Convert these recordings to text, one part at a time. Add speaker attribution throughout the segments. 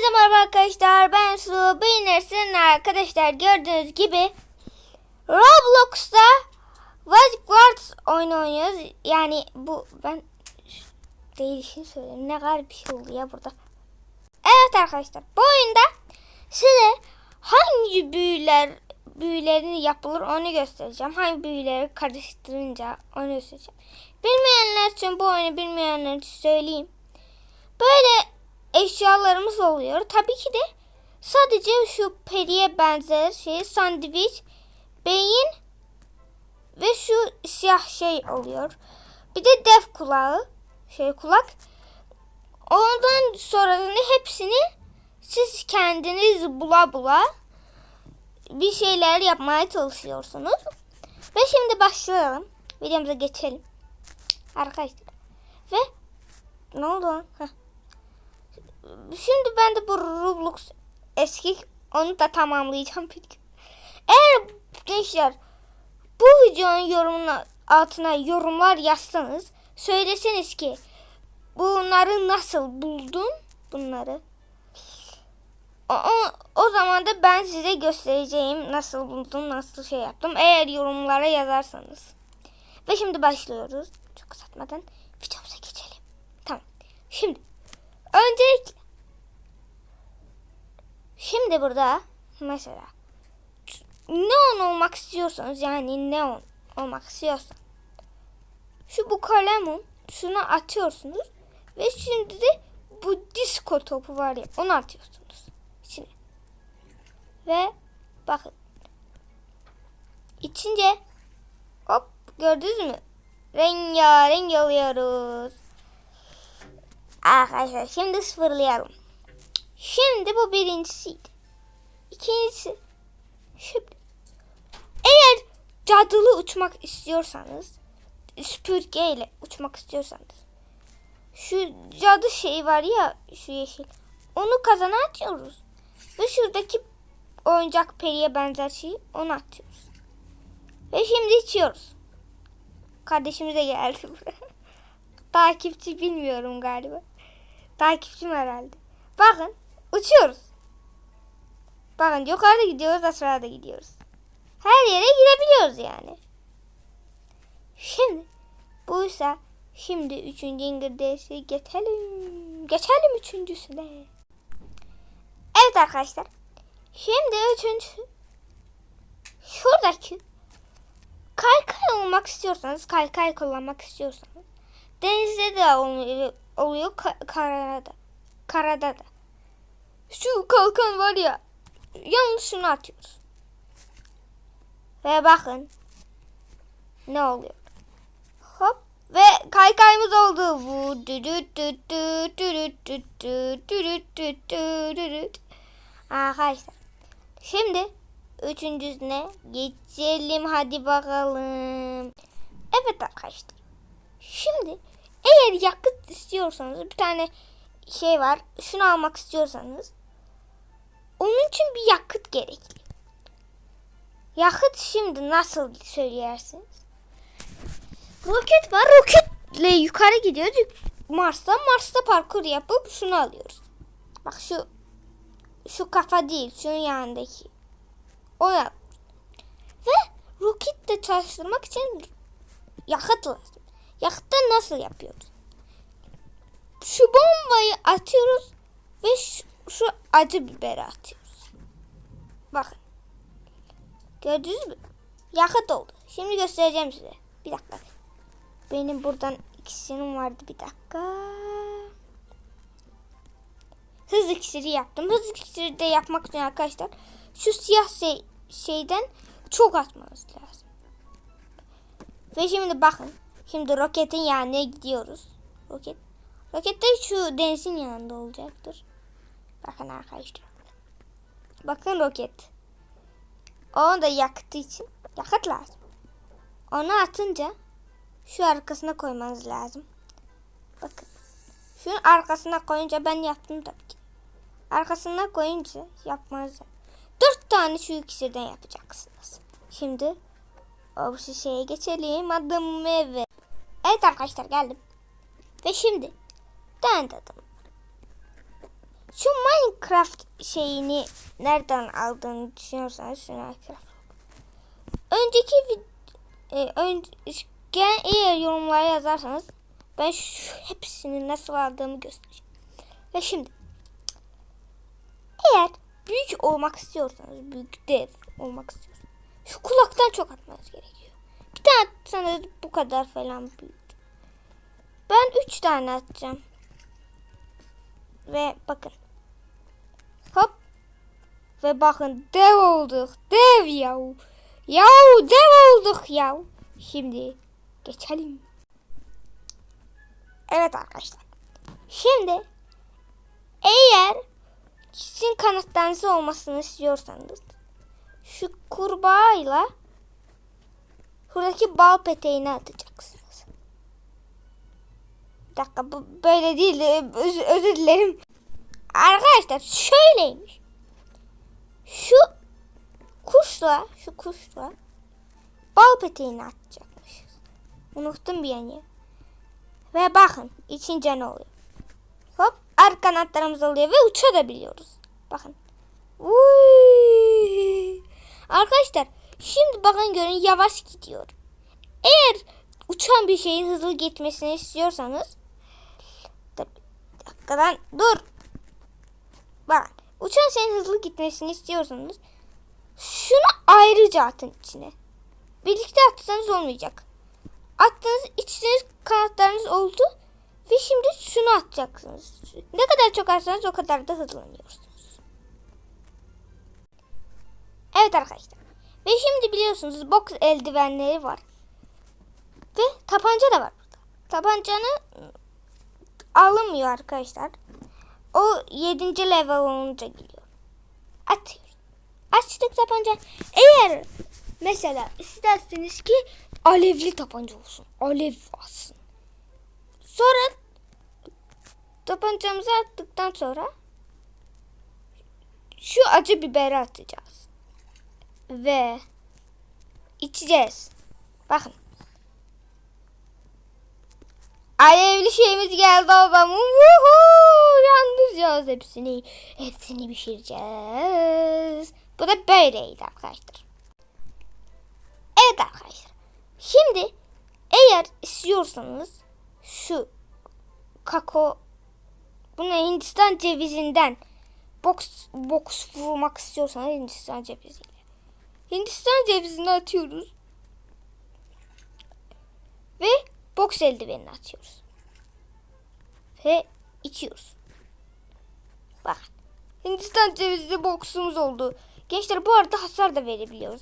Speaker 1: Herkese merhaba arkadaşlar. Ben Su. Beğenirsiniz arkadaşlar. Gördüğünüz gibi Roblox'ta Wildcards oyunu oynuyoruz. Yani bu ben değişini söyleyeyim. Ne kadar bir şey oldu ya burada. Evet arkadaşlar. Bu oyunda size hangi büyüler büyülerini yapılır onu göstereceğim. Hangi büyüleri karıştırınca onu göstereceğim. Bilmeyenler için bu oyunu bilmeyenler için söyleyeyim. Böyle eşyalarımız oluyor. Tabii ki de sadece şu periye benzer şey sandviç, beyin ve şu siyah şey oluyor. Bir de dev kulağı, şey kulak. Ondan sonrasını hepsini siz kendiniz bula bula bir şeyler yapmaya çalışıyorsunuz. Ve şimdi başlayalım. Videomuza geçelim. Arkadaşlar. Ve ne oldu? Heh. Şimdi ben de bu Roblox eski onu da tamamlayacağım bir gün. Eğer gençler bu videonun yorumunun altına yorumlar yazsanız söyleseniz ki bunları nasıl buldun bunları. O, o, o zaman da ben size göstereceğim nasıl buldum nasıl şey yaptım eğer yorumlara yazarsanız. Ve şimdi başlıyoruz. Çok uzatmadan videomuza geçelim. Tamam. Şimdi öncelikle Şimdi burada mesela neon olmak istiyorsanız yani neon olmak istiyorsan şu bu kalemun şunu atıyorsunuz ve şimdi de bu disco topu var ya onu atıyorsunuz içine. Ve bakın içince hop gördünüz mü? Rengarenk alıyoruz. Arkadaşlar şimdi sıfırlayalım. Şimdi bu birincisiydi. İkincisi. Şimdi. Eğer cadılı uçmak istiyorsanız süpürge ile uçmak istiyorsanız şu cadı şey var ya şu yeşil onu kazana atıyoruz. Ve şuradaki oyuncak periye benzer şeyi onu atıyoruz. Ve şimdi içiyoruz. Kardeşimiz de geldi buraya. Takipçi bilmiyorum galiba. Takipçim herhalde. Bakın uçuyoruz. Bakın yukarıda gidiyoruz aşağıda gidiyoruz. Her yere gidebiliyoruz yani. Şimdi buysa şimdi üçüncü İngilizcesi geçelim. Geçelim üçüncüsüne. Evet arkadaşlar. Şimdi üçüncü şuradaki kaykay olmak istiyorsanız kaykay kullanmak istiyorsanız denizde de oluyor, oluyor ka- karada karada da. Şu kalkan var ya yanlışını atıyoruz. Ve bakın ne oluyor. Hop ve kaykayımız oldu. Arkadaşlar şimdi üçüncüsüne geçelim hadi bakalım. Evet arkadaşlar şimdi eğer yakıt istiyorsanız bir tane şey var şunu almak istiyorsanız onun için bir yakıt gerekli. Yakıt şimdi nasıl söylersiniz? Roket var. Roketle yukarı gidiyoruz. Mars'ta Mars'ta parkur yapıp şunu alıyoruz. Bak şu şu kafa değil. Şunun yanındaki. O yap. Ve roketle çalıştırmak için yakıt lazım. Yakıtı nasıl yapıyoruz? Şu bombayı atıyoruz ve şu, şu acı biberi atıyoruz. Bakın. Gördünüz mü? Yakıt oldu. Şimdi göstereceğim size. Bir dakika. Benim buradan iksirim vardı bir dakika. Hız iksiri yaptım. Hız iksiri de yapmak için arkadaşlar şu siyah şey, şeyden çok atmanız lazım. Ve şimdi bakın. Şimdi roketin yanına gidiyoruz. Roket. Roket de şu denizin yanında olacaktır. Bakın arkadaşlar. Bakın roket. Onu da yakıtı için yakıt lazım. Onu atınca şu arkasına koymanız lazım. Bakın. Şunun arkasına koyunca ben yaptım tabii ki. Arkasına koyunca yapmanız. Dört tane şu iksirden yapacaksınız. Şimdi o şeye geçelim. Adım evet. Evet arkadaşlar geldim. Ve şimdi döndüm. Şu Minecraft şeyini nereden aldığını düşünüyorsanız şu Minecraft. Önceki vid e, ön gelen eğer yorumlara yazarsanız ben şu hepsini nasıl aldığımı göstereceğim. Ve şimdi eğer büyük olmak istiyorsanız, büyük dev olmak istiyorsanız şu kulaktan çok atmanız gerekiyor. Bir tane atsanız bu kadar falan büyük. Ben üç tane atacağım. Ve bakın. Hop. Ve bakın dev olduk. Dev yahu. Yahu dev olduk yahu. Şimdi geçelim. Evet arkadaşlar. Şimdi eğer sizin kanatlarınız olmasını istiyorsanız şu kurbağayla şuradaki bal peteğini atacaksınız. Bir dakika bu böyle değil. Öz, özür dilerim. Arkadaşlar şöyleymiş. Şu kuşla şu kuşla bal peteğini atacakmışız. Unuttum bir yani. Ve bakın içince ne oluyor. Hop arka kanatlarımız oluyor ve uçabiliyoruz. Bakın. Uy. Arkadaşlar şimdi bakın görün yavaş gidiyor. Eğer uçan bir şeyin hızlı gitmesini istiyorsanız dakikadan dur. Bak uçan şeyin hızlı gitmesini istiyorsanız şunu ayrıca atın içine. Birlikte atsanız olmayacak. Attığınız içiniz kanatlarınız oldu ve şimdi şunu atacaksınız. Ne kadar çok atsanız o kadar da hızlanıyorsunuz. Evet arkadaşlar. Ve şimdi biliyorsunuz box eldivenleri var. Ve tabanca da var burada. Tabancanı alınmıyor arkadaşlar. O 7. level olunca geliyor. Atıyoruz. Açtık tabanca. Eğer mesela isterseniz ki alevli tabanca olsun. Alev alsın. Sonra tabancamızı attıktan sonra şu acı biberi atacağız. Ve içeceğiz. Bakın. Alevli şeyimiz geldi babam. Vuhuu! Yandıracağız hepsini. Hepsini pişireceğiz. Bu da böyleydi arkadaşlar. Evet arkadaşlar. Şimdi eğer istiyorsanız şu kako bunu Hindistan cevizinden box box vurmak istiyorsanız Hindistan ceviziyle. Hindistan cevizini atıyoruz. Ve boks eldivenini atıyoruz. Ve içiyoruz. Bak. Hindistan cevizi boksumuz oldu. Gençler bu arada hasar da verebiliyoruz.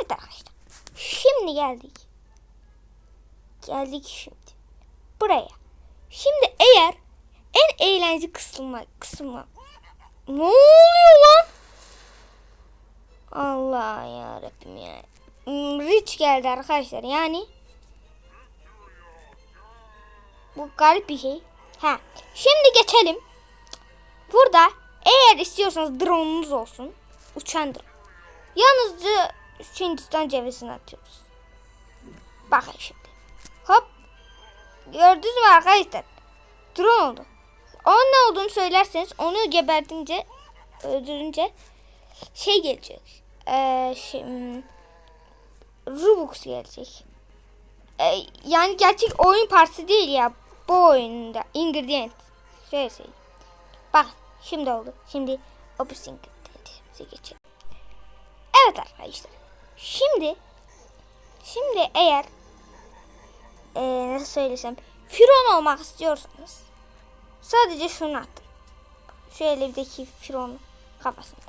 Speaker 1: Evet arkadaşlar. Şimdi geldik. Geldik şimdi. Buraya. Şimdi eğer en eğlenceli kısmı kısmı ne oluyor lan? Allah ya Rabbim ya. Hmm, Rich geldi arkadaşlar yani. Bu garip bir şey. Ha. Şimdi geçelim. Burada eğer istiyorsanız drone'unuz olsun. Uçan drone. Yalnızca Hindistan cevizini atıyoruz. Bakın şimdi. Hop. Gördünüz mü arkadaşlar? Drone oldu. Onun ne olduğunu söylerseniz onu gebertince öldürünce şey gelecek. Ee, şey, hmm, Robux gelecek. Ee, yani gerçek oyun parçası değil ya. Bu oyunda ingredient. Şöyle söyleyeyim. Bak şimdi oldu. Şimdi Opus ingredient'e geçelim. Evet arkadaşlar. Şimdi şimdi eğer ee, nasıl söylesem Firon olmak istiyorsanız sadece şunu atın. Şu elimdeki Firon kafasına.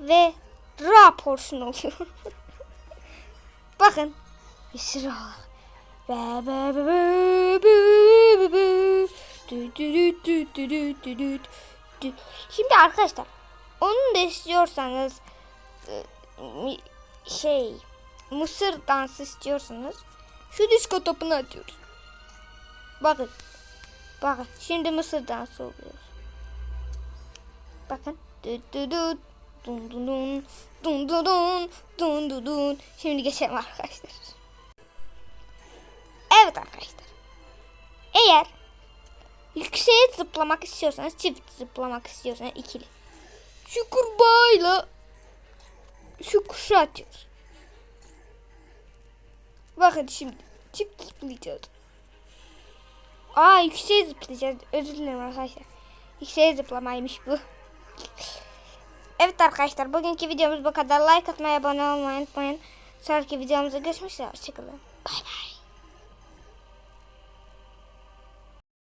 Speaker 1: Ve ra portion oluyor. Bakın. Bir sıra olarak. Be be be be be be. Şimdi arkadaşlar onu da istiyorsanız mi- şey Mısır dansı istiyorsanız şu disko topunu atıyoruz. Bakın. Bakın şimdi Mısır dansı oluyor. Bakın. Dü dü dü. Dun dun dun. Dun dun dun. Dun dun dun. Şimdi geçelim arkadaşlar. Evet arkadaşlar. Yükseğe zıplamak istiyorsanız çift zıplamak istiyorsanız ikili. Şu kurbağayla şu kuşu atıyoruz. Bakın şimdi çift zıplayacağız. Aa yükseğe zıplayacağız. Özür dilerim arkadaşlar. Yükseğe zıplamaymış bu. Evet arkadaşlar bugünkü videomuz bu kadar. Like atmayı, abone olmayı unutmayın. Sonraki videomuzda görüşmek üzere. Hoşçakalın. Bay bay.